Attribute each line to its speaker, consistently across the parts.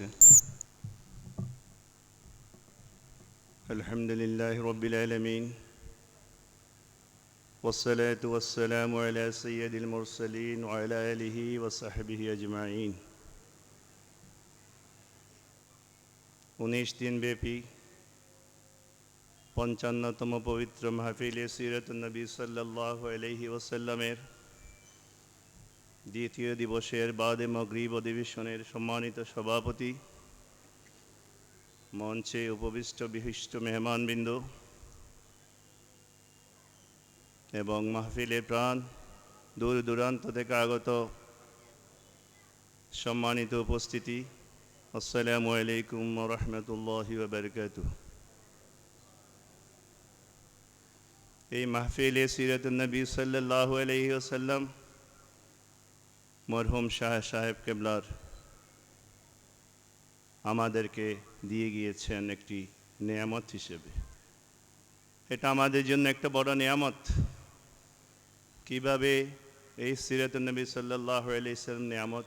Speaker 1: গেছে الحمد لله رب العالمين والصلاة والسلام على سيد المرسلين وعلى آله وصحبه أجمعين উনিশ দিন ব্যাপী পঞ্চান্নতম পবিত্র মাহফিলে সিরত নবী সাল্লাহ আলহি ওসাল্লামের দ্বিতীয় দিবসের বাদে মগ্রিব অধিবেশনের সম্মানিত সভাপতি, মঞ্চে উপবিষ্ট বিশিষ্ট মেহমানবৃন্দ এবং মাহফিলের প্রাণ দূর দূরান্ত থেকে আগত সম্মানিত উপস্থিতি, আসসালামু আলাইকুম রহমতুল্লাহ বারকাত এই মাহফিলে সিরাত নবী সাল্লাহ আলহি আসাল্লাম মরহুম শাহ সাহেব কেবলার আমাদেরকে দিয়ে গিয়েছেন একটি নেয়ামত হিসেবে। এটা আমাদের জন্য একটা বড় নেয়ামত। কীভাবে এই সিরাত নবী সাল্লাহ আলাইসাল্লাম নেয়ামত,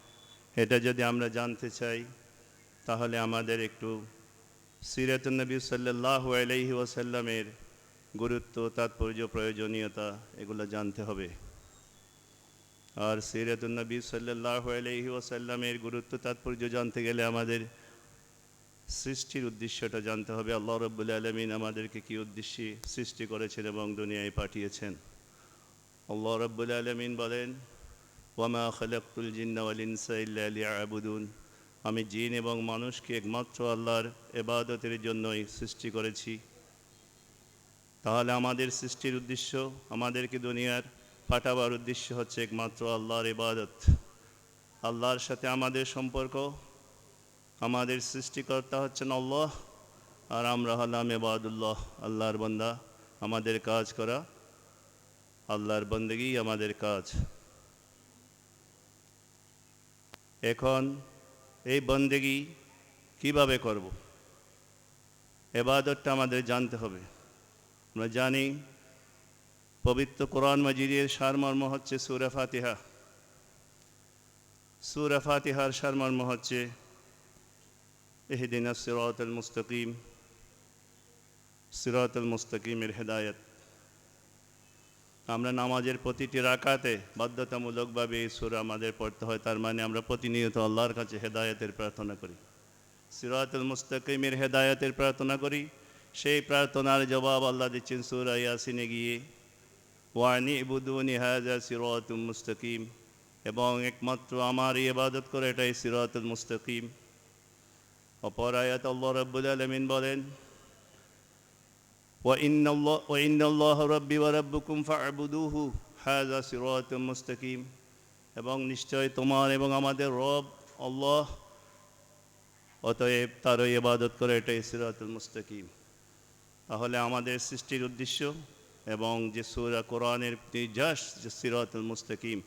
Speaker 1: এটা যদি আমরা জানতে চাই, তাহলে আমাদের একটু সিরাত নবী সাল্লাহ আলাইহি ওয়াসাল্লামের গুরুত্ব, তাৎপর্য, প্রয়োজনীয়তা, এগুলো জানতে হবে। আর সিরাতুন্নবী সাল্লাহ আলহি ওসাল্লামের গুরুত্ব তাৎপর্য জানতে গেলে আমাদের সৃষ্টির উদ্দেশ্যটা জানতে হবে। আল্লাহ রব্বুল আলমিন আমাদেরকে কী উদ্দেশ্যে সৃষ্টি করেছেন এবং দুনিয়ায় পাঠিয়েছেন। আল্লাহ রব্বুল আলমিন বলেন, ওয়ামা খালাকুল জিন্নাওয়ালিনসা ইল্লা আবুদুন আমি জিন এবং মানুষকে একমাত্র আল্লাহর এবাদতের জন্যই সৃষ্টি করেছি। তাহলে আমাদের সৃষ্টির উদ্দেশ্য আমাদেরকে দুনিয়ার পাঠাবার উদ্দেশ্য হচ্ছে একমাত্র আল্লাহর ইবাদত। আল্লাহর সাথে আমাদের সম্পর্ক, আমাদের সৃষ্টিকর্তা হচ্ছেন আল্লাহ, আর আমরা হলাম এবাদুল্লাহ আল্লাহর বন্দা, আমাদের কাজ করা। আল্লাহর বন্দেগী আমাদের কাজ। এখন এই বন্দেগী কীভাবে করব? এবাদতটা আমাদের জানতে হবে। আমরা জানি পবিত্র কোরআন মজিদের সারমর্ম হচ্ছে সুরা ফাতিহা। সুরা ফাতিহার সারমর্ম হচ্ছে এহদিন সিরাতুল মুস্তকিম, সিরাতুল মুস্তকিমের হেদায়ত। আমরা নামাজের প্রতিটি রাকাতে বাধ্যতামূলকভাবে এই সুরা আমাদের পড়তে হয়, তার মানে আমরা প্রতিনিয়ত আল্লাহর কাছে হেদায়তের প্রার্থনা করি। সিরাতুল মুস্তকিমের হেদায়তের প্রার্থনা করি, সেই প্রার্থনার জবাব আল্লাহ দিচ্ছেন সুরা ইয়াসিনে গিয়ে ওয়ানি ইবুদুনি হাজা সিরাতুল মুস্তকিম এবং একমাত্র আমার ইবাদত করে এটাই সিরাতুল মুস্তকিম অপর আয়াত আল্লাহ রব্বুল আলমিন বলেন وإن الله وإن الله ربي وربكم فاعبدوه هذا صراط مستقيم এবং নিশ্চয় তোমার এবং আমাদের রব আল্লাহ অতএব তারও ইবাদত করে এটাই সিরাতুল মুস্তাকিম তাহলে আমাদের সৃষ্টির উদ্দেশ্য এবং যে সুরা কোরআনের নির্যাস, যে সিরাতুল মুস্তাকিম,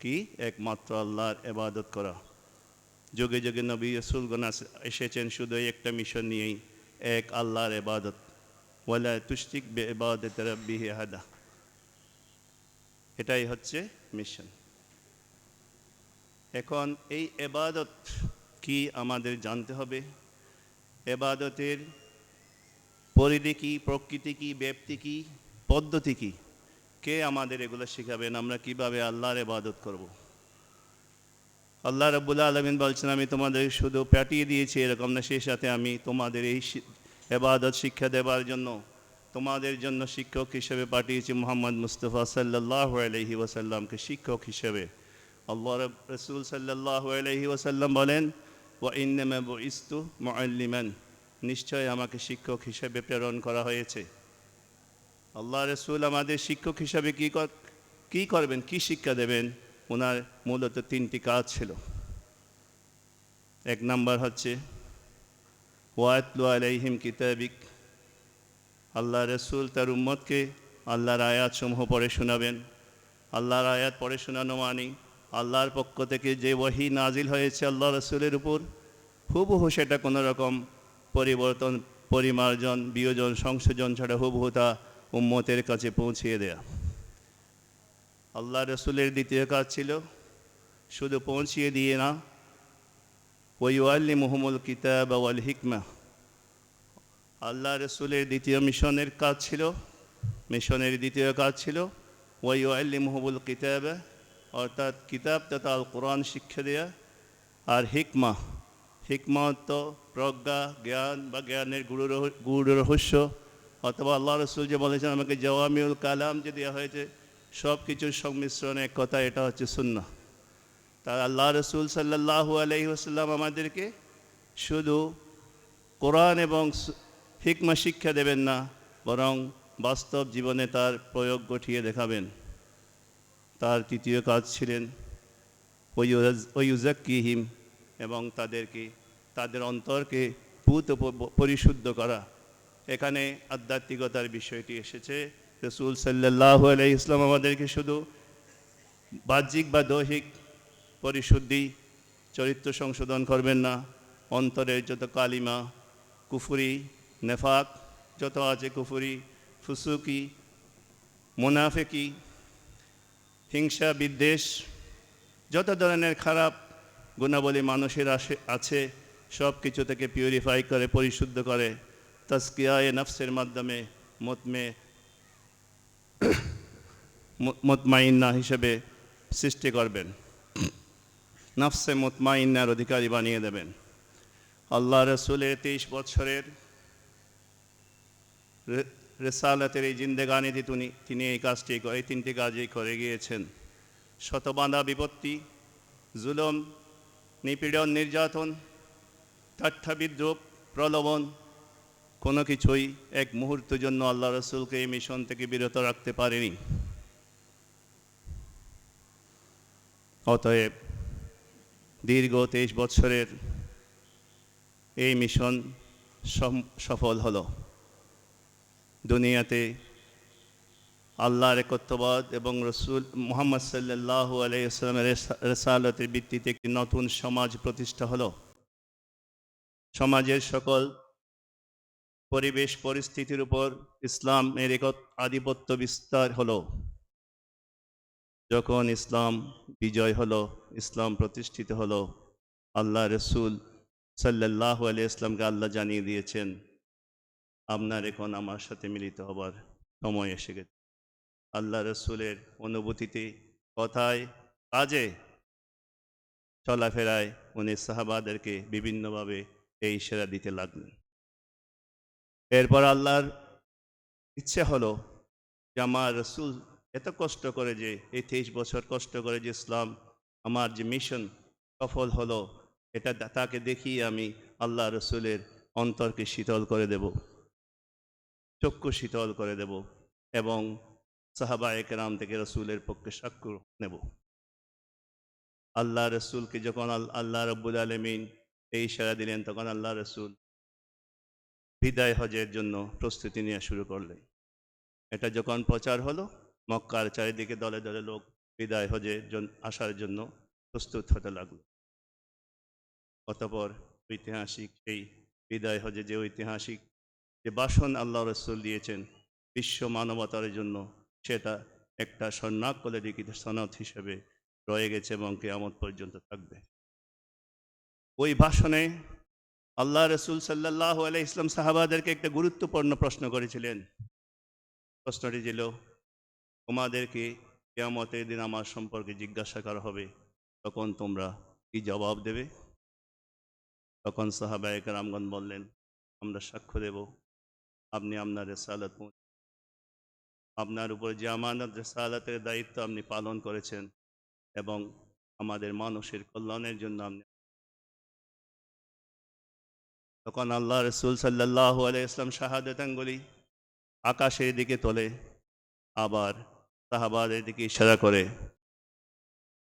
Speaker 1: কি? একমাত্র আল্লাহর এবাদত করা। যুগে যুগে নবী রসুলগণ এসেছেন শুধু একটা মিশন নিয়েই, এক আল্লাহর এবাদত ওয়ালা তুষ্টিক বে এবাদত রব্বিহি হাদা এটাই হচ্ছে মিশন। এখন এই এবাদত কি আমাদের জানতে হবে? এবাদতের পরিধি কি, প্রকৃতি কি ব্যক্তি কি? পদ্ধতি কি? কে আমাদের এগুলো শেখাবেন? আমরা কীভাবে আল্লাহর এবাদত করব। আল্লাহ রব্বুল্লা আলমিন বলছেন, আমি তোমাদের শুধু প্যাটিয়ে দিয়েছি এরকম না, সেই সাথে আমি তোমাদের এই এবাদত শিক্ষা দেবার জন্য তোমাদের জন্য শিক্ষক হিসেবে পাঠিয়েছি মোহাম্মদ মুস্তফা সাল্লাহ আলহি ওসাল্লামকে শিক্ষক হিসেবে। আল্লাহ রসুল সাল্লাহ আলহি ওসাল্লাম বলেন ও ইন্নামা ইস্তু নিশ্চয় আমাকে শিক্ষক হিসেবে প্রেরণ করা হয়েছে। আল্লাহ রসুল আমাদের শিক্ষক হিসাবে কী কী করবেন? কি শিক্ষা দেবেন? ওনার মূলত তিনটি কাজ ছিল। এক নাম্বার হচ্ছে, ওয়াতলু আলাইহিম কিতাবিক। আল্লাহ রসুল তার উম্মতকে আল্লাহর আয়াত সমূহ পড়ে শোনাবেন। আল্লাহর আয়াত পড়ে শোনানো মানি আল্লাহর পক্ষ থেকে যে ওয়াহি নাজিল হয়েছে আল্লাহ রসুলের উপর, হুবহু সেটা কোনো রকম পরিবর্তন, পরিমার্জন, বিয়োজন, সংশোধন ছাড়া হুবহু তা উম্মতের কাছে পৌঁছিয়ে দেয়া। আল্লাহ রসুলের দ্বিতীয় কাজ ছিল শুধু পৌঁছিয়ে দিয়ে না ওয়াইআলিমুহুমুল কিতাব ওয়াল হিকমা। আল্লাহ রসুলের দ্বিতীয় মিশনের কাজ ছিল, মিশনের দ্বিতীয় কাজ ছিল ওয়াইআলিমুহুমুল কিতাব, অর্থাৎ কিতাব তথা আল কোরআন শিক্ষা দেয়া আর হিকমা। হিকমা তো প্রজ্ঞা, জ্ঞান বা জ্ঞানের গুরু গুরু রহস্য অথবা আল্লাহ রসুল যে বলেছেন, আমাকে জওয়ামিউল কালাম যে দেওয়া হয়েছে সব কিছুর সংমিশ্রণে এক কথা, এটা হচ্ছে সুন্না তা আল্লাহ রসুল সাল্লাহু আলহি আসাল্লাম আমাদেরকে শুধু কোরআন এবং হিকমা শিক্ষা দেবেন না, বরং বাস্তব জীবনে তার প্রয়োগ গঠিয়ে দেখাবেন। তার তৃতীয় কাজ ছিলেন ওয়ুজাক্কিহিম এবং তাদেরকে, তাদের অন্তরকে পুত পরিশুদ্ধ করা। এখানে আধ্যাত্মিকতার বিষয়টি এসেছে। রসুল সাল্লাহ আলাই ইসলাম আমাদেরকে শুধু বাহ্যিক বা দৈহিক পরিশুদ্ধি, চরিত্র সংশোধন করবেন না। অন্তরের যত কালিমা, কুফুরি, নেফাক যত আছে কুফুরি, ফুসুকি, মুনাফেকি, হিংসা, বিদ্বেষ, যত ধরনের খারাপ গুণাবলী মানুষের আসে, আছে সব কিছু থেকে পিউরিফাই করে, পরিশুদ্ধ করে। তস্কিয়ায় নফসের মাধ্যমে, মতমে, মতমাইন্না হিসেবে সৃষ্টি করবেন। নফসে মতমাইন্নার অধিকারী বানিয়ে দেবেন। আল্লাহ রসুলের তেইশ বছরের রেসালতের এই জিন্দেগানিতে তিনি তিনি এই কাজটি এই তিনটি কাজই করে গিয়েছেন। শতবাঁধা বিপত্তি, জুলম, নিপীড়ন, নির্যাতন, ঠাট্টা বিদ্রুপ প্রলোভন কোনো কিছুই এক মুহূর্তের জন্য আল্লাহ রসুলকে এই মিশন থেকে বিরত রাখতে পারেনি। অতএব দীর্ঘ তেইশ বছরের এই মিশন সফল হলো। দুনিয়াতে আল্লাহর একত্ববাদ এবং রসুল মোহাম্মদ সাল্লাহ আলাইসলামের রেসালতের ভিত্তিতে একটি নতুন সমাজ প্রতিষ্ঠা হলো। সমাজের সকল পরিবেশ পরিস্থিতির উপর ইসলামের এক আধিপত্য বিস্তার হলো। যখন ইসলাম বিজয় হলো, ইসলাম প্রতিষ্ঠিত হলো, আল্লাহ রসুল সাল্লাহ আলিয়া ইসলামকে আল্লাহ জানিয়ে দিয়েছেন, আপনার এখন আমার সাথে মিলিত হবার সময় এসে গেছে। আল্লাহ রসুলের অনুভূতিতে, কথায়, কাজে, চলাফেরায় উনি সাহাবাদেরকে বিভিন্নভাবে এই সেরা দিতে লাগলেন। এরপর আল্লাহর ইচ্ছে হলো যে আমার রসুল এত কষ্ট করে যে, এই তেইশ বছর কষ্ট করে যে ইসলাম, আমার যে মিশন সফল হলো, এটা তাকে দেখিয়ে আমি আল্লাহ রসুলের অন্তরকে শীতল করে দেব, চক্ষু শীতল করে দেব এবং সাহাবা একরাম থেকে রসুলের পক্ষে সাক্ষ্য নেব। আল্লাহ রসুলকে যখন আল্লাহ রব্বুল আলমিন এই ইশারা দিলেন, তখন আল্লাহ রসুল বিদায় হজের জন্য প্রস্তুতি নেওয়া শুরু করলেন এটা যখন প্রচার হলো, মক্কার চারিদিকে দলে দলে লোক বিদায় হজে জন- আসার জন্য প্রস্তুত হতে লাগল। অতপর ঐতিহাসিক সেই বিদায় হজে যে ঐতিহাসিক যে বাসন আল্লাহ রসুল দিয়েছেন, বিশ্ব মানবতার জন্য সেটা একটা স্বর্ণাক্ষরে লিখিত সনদ হিসেবে রয়ে গেছে এবং কেয়ামত পর্যন্ত থাকবে। ওই ভাষণে আল্লাহ রসুল সাল্লাহ আলাই ইসলাম সাহাবাদেরকে একটা গুরুত্বপূর্ণ প্রশ্ন করেছিলেন। প্রশ্নটি ছিল, তোমাদেরকে কেয়ামতের দিন আমার সম্পর্কে জিজ্ঞাসা করা হবে, তখন তোমরা কি জবাব দেবে? তখন সাহাবায়ক রামগন বললেন, আমরা সাক্ষ্য দেব, আপনি আপনার রেসালত আপনার উপর যে আমানত, রেসালাতের দায়িত্ব আপনি পালন করেছেন এবং আমাদের মানুষের কল্যাণের জন্য আপনি তখন আল্লাহ রসুল সাল্লাহ আলাইসলাম শাহাদাতাঙ্গুলি আকাশের দিকে তোলে আবার সাহাবাদের দিকে ইশারা করে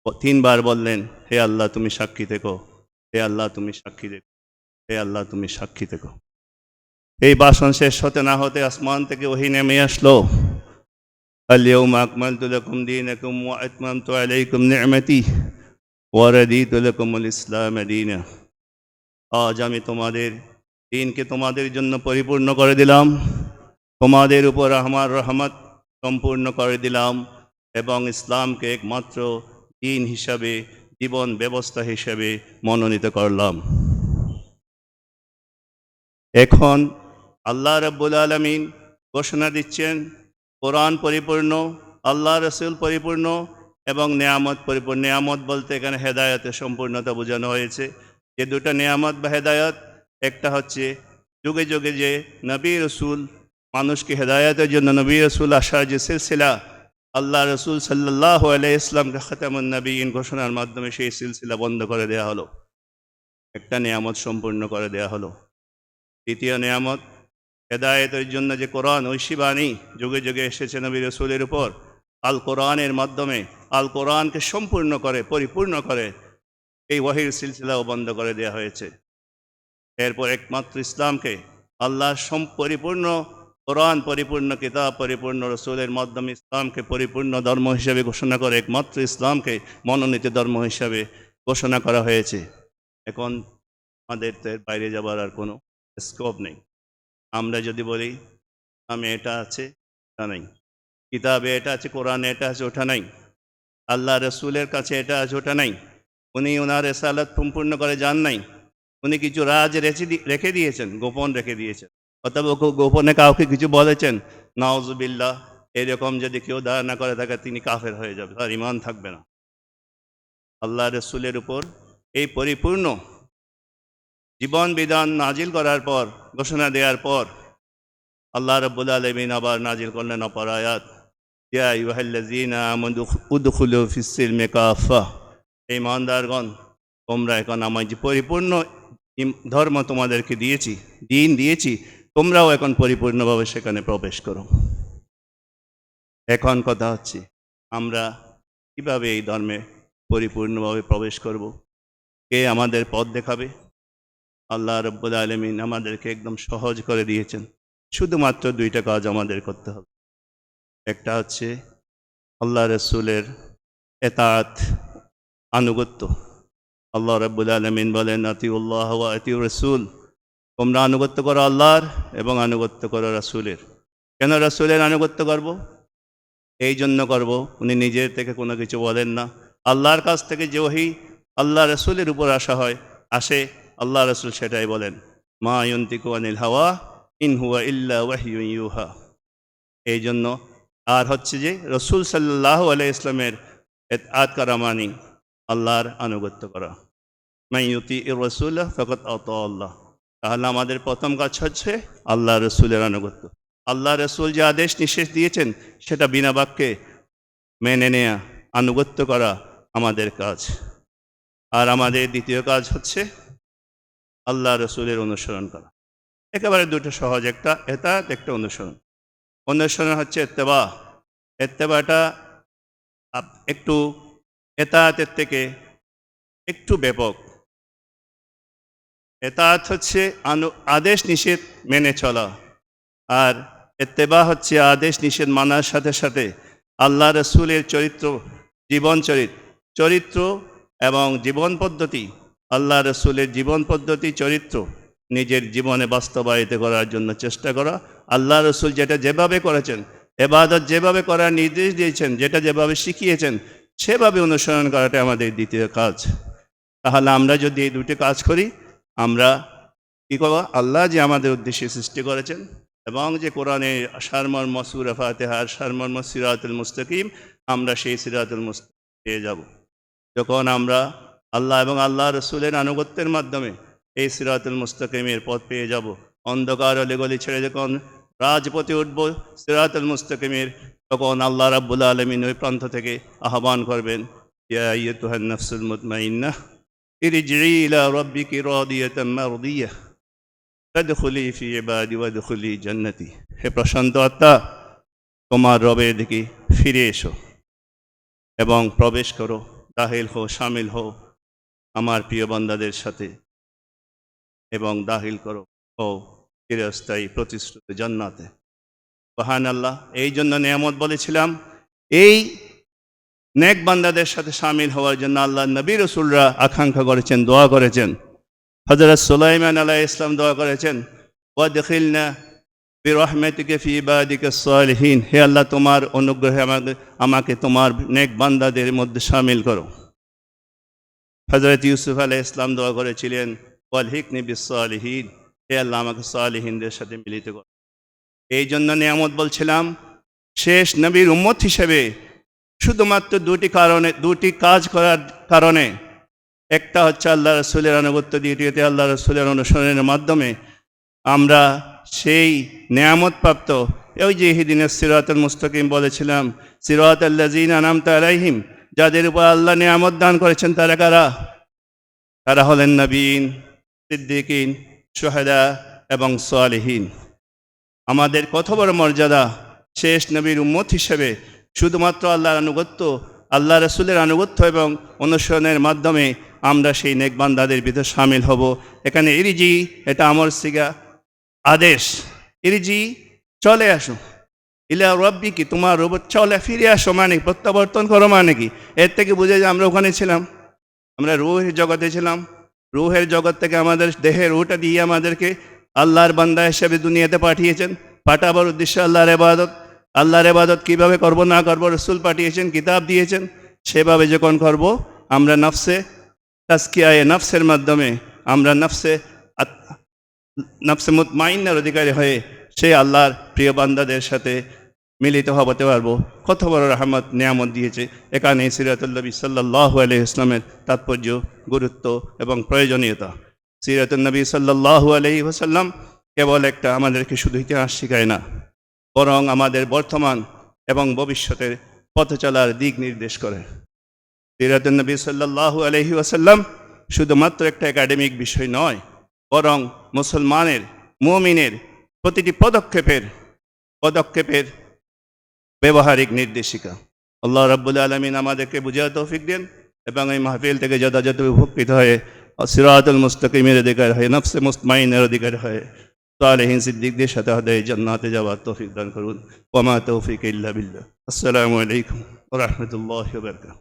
Speaker 1: ও তিনবার বললেন হে আল্লাহ তুমি সাক্ষী থেকো হে আল্লাহ তুমি সাক্ষী দেখো হে আল্লাহ তুমি সাক্ষী থেকো এই বাসন শেষ হতে না হতে আসমান থেকে ওহি নেমে আসলো اليوم أكملت لكم دينكم وأتممت عليكم نعمتي ورديت لكم الإسلام دينا আজ আমি তোমাদের দিনকে তোমাদের জন্য পরিপূর্ণ করে দিলাম। তোমাদের উপর আমার রহমত সম্পূর্ণ করে দিলাম এবং ইসলামকে একমাত্র দিন হিসাবে, জীবন ব্যবস্থা হিসেবে মনোনীত করলাম। এখন আল্লাহ রব্বুল আলমিন ঘোষণা দিচ্ছেন, কোরআন পরিপূর্ণ, আল্লাহ রসুল পরিপূর্ণ এবং নেয়ামত পরিপূর্ণ। নেয়ামত বলতে এখানে হেদায়তের সম্পূর্ণতা বোঝানো হয়েছে। যে দুটা নেয়ামত বা হেদায়ত। একটা হচ্ছে যুগে যুগে যে নবী রসুল, মানুষকে হেদায়তের জন্য নবী রসুল আসার যে সিলসিলা, আল্লাহ রসুল সাল্লাহ আলাই ইসলামকে খতামুন নবীন ঘোষণার মাধ্যমে সেই সিলসিলা বন্ধ করে দেয়া হলো। একটা নিয়ামত সম্পূর্ণ করে দেয়া হলো। দ্বিতীয় নিয়ামত, হেদায়েতের জন্য যে কোরআন ঐশী বাণী যুগে যুগে এসেছে নবী রসুলের উপর, আল কোরআনের মাধ্যমে, আল কোরআনকে সম্পূর্ণ করে, পরিপূর্ণ করে এই ওয়াহির সিলসিলাও বন্ধ করে দেওয়া হয়েছে। এরপর একমাত্র ইসলামকে আল্লাহ সম পরিপূর্ণ কোরআন, পরিপূর্ণ কিতাব, পরিপূর্ণ রসুলের মাধ্যমে ইসলামকে পরিপূর্ণ ধর্ম হিসেবে ঘোষণা করে একমাত্র ইসলামকে মনোনীত ধর্ম হিসাবে ঘোষণা করা হয়েছে। এখন আমাদের তো বাইরে যাবার আর কোনো স্কোপ নেই। আমরা যদি বলি আমি এটা আছে তা নাই। কিতাবে এটা আছে, কোরআনে এটা আছে, ওটা নাই। আল্লাহ রসুলের কাছে এটা আছে, ওটা নাই। উনি ওনার রেসালাত সম্পূর্ণ করে যান নাই। উনি কিছু রাজ রেখে রেখে দিয়েছেন, গোপন রেখে দিয়েছেন। গো- গোপনে কাউকে কিছু বলেছেন নওয়াজবিল্লাহ এরকম যদি কেউ ধারণা করে থাকে, তিনি কাফের হয়ে যাবে, তার ইমান থাকবে না। আল্লাহ রসুলের উপর এই পরিপূর্ণ জীবন বিধান নাজিল করার পর, ঘোষণা দেওয়ার পর, আল্লাহ রব্বুল আলমিন আবার নাজিল করলেন অপর আয়াত ইয়া ইউহাল্লাযীনা আমানু উদখুলু ফিস-সিলমি কাফা এই ইমানদারগণ তোমরা এখন আমার যে পরিপূর্ণ ধর্ম তোমাদেরকে দিয়েছি, দিন দিয়েছি, তোমরাও এখন পরিপূর্ণভাবে সেখানে প্রবেশ করো। এখন কথা হচ্ছে, আমরা কীভাবে এই ধর্মে পরিপূর্ণভাবে প্রবেশ করব? কে আমাদের পথ দেখাবে? আল্লাহ রব্বুল আলমিন আমাদেরকে একদম সহজ করে দিয়েছেন। শুধুমাত্র দুইটা কাজ আমাদের করতে হবে। একটা হচ্ছে, আল্লাহ রসুলের এতাত আনুগত্য। আল্লাহ রব্বুল আলমিন বলেন, আতিউল্লাহ আতিউ রসুল তোমরা আনুগত্য করো আল্লাহর এবং আনুগত্য করো রসুলের। কেন রসুলের আনুগত্য করব? এই জন্য করব। উনি নিজের থেকে কোনো কিছু বলেন না। আল্লাহর কাছ থেকে যে ওহি আল্লাহ রসুলের উপর আসা হয়, আসে, আল্লাহ রসুল সেটাই বলেন, মা ইয়ন্তিকু আনিল হাওয়া ইন হুয়া ইল্লা ওয়াহিয়ুন ইউহা। এই জন্য আর হচ্ছে যে রসুল সাল্লাহ আলাই ইসলামের আত করা মানি আল্লাহর আনুগত্য করা। মাইয়ুতি রসুল ফকত অত আল্লাহ। তাহলে আমাদের প্রথম কাজ হচ্ছে আল্লাহ রসুলের আনুগত্য। আল্লাহ রসুল যে আদেশ নিষেধ দিয়েছেন, সেটা বিনা বাক্যে মেনে নেয়া, আনুগত্য করা আমাদের কাজ। আর আমাদের দ্বিতীয় কাজ হচ্ছে আল্লাহ রসুলের অনুসরণ করা। একেবারে দুটো সহজ একটা এতাত, একটা অনুসরণ। অনুসরণ হচ্ছে এত্তেবা। এত্তেবাটা একটু এতায়াতের থেকে একটু ব্যাপক। এতায়াত হচ্ছে আদেশ নিষেধ মেনে চলা। আর এত্তেবা হচ্ছে আদেশ নিষেধ মানার সাথে সাথে আল্লাহ রসুলের চরিত্র, জীবন চরিত্র চরিত্র এবং জীবন পদ্ধতি, আল্লাহ রসুলের জীবন পদ্ধতি, চরিত্র নিজের জীবনে বাস্তবায়িত করার জন্য চেষ্টা করা। আল্লাহ রসুল যেটা যেভাবে করেছেন, এবাদত যেভাবে করার নির্দেশ দিয়েছেন, যেটা যেভাবে শিখিয়েছেন সেভাবে অনুসরণ করাটা আমাদের দ্বিতীয় কাজ। তাহলে আমরা যদি এই দুটি কাজ করি, আমরা কী করব? আল্লাহ যে আমাদের উদ্দেশ্যে সৃষ্টি করেছেন এবং যে কোরআনে সারমর্ম সুরা ফাতেহার, সারমর্ম সিরাতুল মুস্তাকিম, আমরা সেই সিরাতুল মুস্তাকিম পেয়ে যাব। যখন আমরা আল্লাহ এবং আল্লাহ রসুলের আনুগত্যের মাধ্যমে এই সিরাতুল মুস্তাকিমের পথ পেয়ে যাব, অন্ধকার অলিগলি ছেড়ে যখন রাজপথে উঠব, সিরাতুল মুস্তাকিমের তখন আল্লাহ রাব্বুল আলমিন ওই প্রান্ত থেকে আহ্বান করবেন, ইয়া আইয়্যতুহান নাফসুল মুতমাইন্নাহ ইরজিই ইলা রাব্বিকি রাদিয়াতাম মারদিয়াহ ফাদখুলি ফি ইবাদি ওয়াদখুলি জান্নাতি। হে প্রশান্ত আত্মা, তোমার রবের দিকে ফিরে এসো এবং প্রবেশ করো দাহিল হো সামিল হো আমার প্রিয় বান্দাদের সাথে এবং দাহিল করো ও চিরস্থায়ী প্রতিশ্রুত জান্নাতে। বাহান আল্লাহ এই জন্য নিয়ামত বলেছিলাম, এই নেক বান্দাদের সাথে সামিল হওয়ার জন্য আল্লাহ নবী রসুলরা আকাঙ্ক্ষা করেছেন, দোয়া করেছেন। হজরত সুলাইমান আলাহ ইসলাম দোয়া করেছেন ও দেখিল না ফি ইবাদিকে সালহীন হে আল্লাহ, তোমার অনুগ্রহে আমাকে আমাকে তোমার নেক বান্দাদের মধ্যে সামিল করো। হজরত ইউসুফ আলাই ইসলাম দোয়া করেছিলেন ওয়াল হিকনি বিসালিহীন হে আল্লাহ, আমাকে সালিহিনদের সাথে মিলিত কর। এই জন্য নিয়ামত বলছিলাম, শেষ নবীর উম্মত হিসেবে শুধুমাত্র দুটি কারণে, দুটি কাজ করার কারণে, একটা হচ্ছে আল্লাহ রসুলের আনুগত্য, দ্বিতীয়তে আল্লাহ রসুলের অনুসরণের মাধ্যমে আমরা সেই নেয়ামত প্রাপ্ত ওই যে হিদিনের সিরাতুল মুস্তকিম বলেছিলাম সিরাত আল্লাজিন আনামতা আলাইহিম, যাদের উপর আল্লাহ নেয়ামত দান করেছেন তারা কারা? তারা হলেন নবীন, সিদ্দিকিন সোহেদা এবং সোয়ালিহীন আমাদের কত বড় মর্যাদা। শেষ নবীর উম্মত হিসেবে শুধুমাত্র আল্লাহর আনুগত্য আল্লাহ রসুলের আনুগত্য এবং অনুসরণের মাধ্যমে আমরা সেই নেকবান্দাদের ভিতর সামিল হব। এখানে ইরিজি, এটা আমর সিগা আদেশ। ইরিজি, চলে আসো। ইলা রব্বি কি, তোমার রব চলে ফিরে আসো মানে প্রত্যাবর্তন করো মানে কি? এর থেকে বুঝে যে আমরা ওখানে ছিলাম। আমরা রুহের জগতে ছিলাম। রুহের জগৎ থেকে আমাদের দেহের রুটা দিয়ে আমাদেরকে আল্লাহর বান্দা হিসেবে দুনিয়াতে পাঠিয়েছেন। পাঠাবার উদ্দেশ্য আল্লাহর এবাদত আল্লাহর এবাদত কীভাবে করব, না করব, রসুল পাঠিয়েছেন, কিতাব দিয়েছেন, সেভাবে যখন করব, আমরা নফসে তাস্কিয়ায় নফসের মাধ্যমে আমরা নফসে নফসে মুতমাইন্নার অধিকারী হয়ে সে আল্লাহর প্রিয় বান্দাদের সাথে মিলিত হতে পারব। কত বড় রহমত, নিয়ামত দিয়েছে। এখানে সিরাতুল্নবী সাল্লাহ আলহ ইসলামের তাৎপর্য, গুরুত্ব এবং প্রয়োজনীয়তা। সিরাতুলনবী সাল্লাহ আলহি ওসাল্লাম কেবল একটা আমাদেরকে শুধু ইতিহাস শেখায় না, বরং আমাদের বর্তমান এবং ভবিষ্যতের পথ চলার দিক নির্দেশ করে। সিরাতুলনবী সাল্লাহ আলহি ওসাল্লাম শুধুমাত্র একটা একাডেমিক বিষয় নয়, বরং মুসলমানের, মুমিনের প্রতিটি পদক্ষেপের পদক্ষেপের ব্যবহারিক নির্দেশিকা। আল্লাহ রাব্বুল আলমিন আমাদেরকে বুঝার তৌফিক দেন এবং এই মাহফিল থেকে যথাযথ উপকৃত হয়ে সিরাতুল মুস্তকিমের অধিকার হয়ে নফসে মুস্তমাইনের অধিকার হয়ে সালেহীন সিদ্দিকদের সাথে হদে জান্নাতে যাওয়ার তৌফিক দান করুন ওমা তৌফিক ইল্লা বিল্লাহ আসসালামু আলাইকুম ওরহমতুল্লাহ বরকাত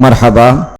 Speaker 2: মারহাবা